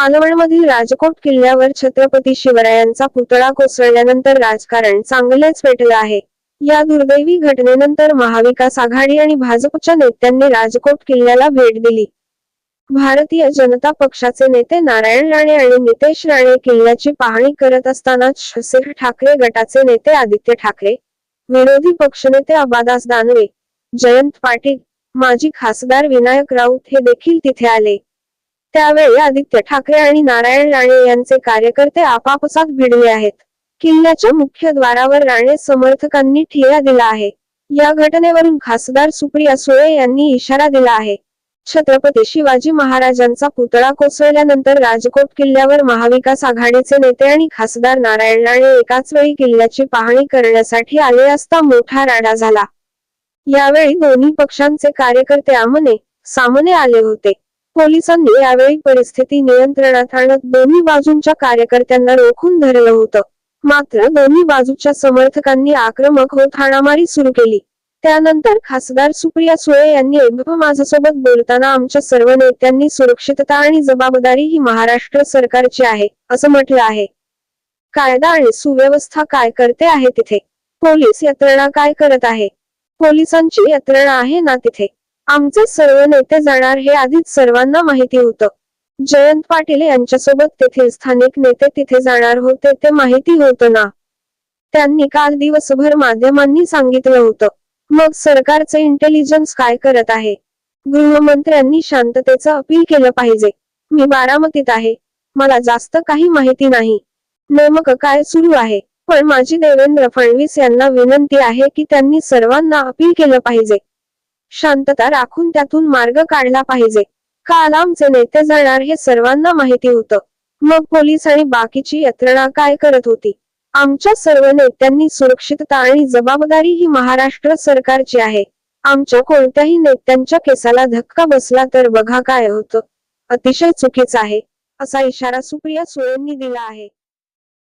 मालवणमधील राजकोट किल्ल्यावर छत्रपती शिवरायांचा पुतळा कोसळल्यानंतर राजकारण चांगलेच पेटलं आहे. या दुर्दैवी घटनेनंतर महाविकास आघाडी आणि भाजपच्या नेत्यांनी राजकोट किल्ल्याला भेट दिली. भारतीय जनता पक्षाचे नेते नारायण राणे आणि नितेश राणे किल्ल्याची पाहणी करत असतानाच शिवसेना ठाकरे गटाचे नेते आदित्य ठाकरे विरोधी पक्षनेते अबादास दानवे जयंत पाटील माजी खासदार विनायक राऊत हे देखील तिथे आले. त्यावेळी आदित्य ठाकरे आणि नारायण राणे यांचे कार्यकर्ते आपापसात भिडले आहेत. किल्ल्याच्या मुख्य द्वारावर राणे समर्थकांनी ठिया दिला आहे. या घटनेवरून खासदार सुप्रिया सुळे यांनी इशारा दिला आहे. छत्रपती शिवाजी महाराजांचा पुतळा कोसळल्यानंतर राजकोट किल्ल्यावर महाविकास आघाडीचे नेते आणि खासदार नारायण राणे एकाच वेळी किल्ल्याची पाहणी करण्यासाठी आले असता मोठा राडा झाला. यावेळी दोन्ही पक्षांचे कार्यकर्ते आमने सामने आले होते. पोलिसांनी यावेळी परिस्थिती नियंत्रणात आणत दोन्ही बाजूंच्या कार्यकर्त्यांना रोखून धरलं होतं. मात्र दोन्ही बाजूच्या समर्थकांनी आक्रमक होत हाणामारी सुरू केली. त्यानंतर खासदार सुप्रिया सुळे यांनी माझ्यासोबत बोलताना आमच्या सर्व नेत्यांनी सुरक्षितता आणि जबाबदारी ही महाराष्ट्र सरकारची आहे असं म्हटलं आहे. कायदा आणि सुव्यवस्था काय करते आहे तिथे? पोलीस यंत्रणा काय करत आहे? पोलिसांची यंत्रणा आहे ना तिथे? आमचे सर्व नेते जाणार हे आधीच सर्वांना माहिती होतं. जयंत पाटील यांच्यासोबत तेथील स्थानिक नेते तिथे जाणार होते ते माहिती होतं ना. त्यांनी काल दिवसभर माध्यमांनी सांगितलं होतं. मग सरकारचं इंटेलिजन्स काय करत आहे? गृहमंत्र्यांनी शांततेचं अपील केलं पाहिजे. मी बारामतीत आहे. मला जास्त काही माहिती नाही. नेमकं काय सुरू आहे? पण माझी देवेंद्र फडणवीस यांना विनंती आहे की त्यांनी सर्वांना अपील केलं पाहिजे. शांतता राखून त्यातून मार्ग काढला पाहिजे. काल आमचे नेते जाणार हे सर्वांना माहिती होतं. मग पोलीस आणि बाकीची यंत्रणा काय करत होती? आमच्या सर्व नेत्यांनी सुरक्षितता आणि जबाबदारी ही महाराष्ट्र सरकारची आहे. आमच्या कोणत्याही नेत्यांच्या केसाला धक्का बसला तर बघा काय होतं. अतिशय चुकीचं आहे असा इशारा सुप्रिया सुळेंनी दिला आहे.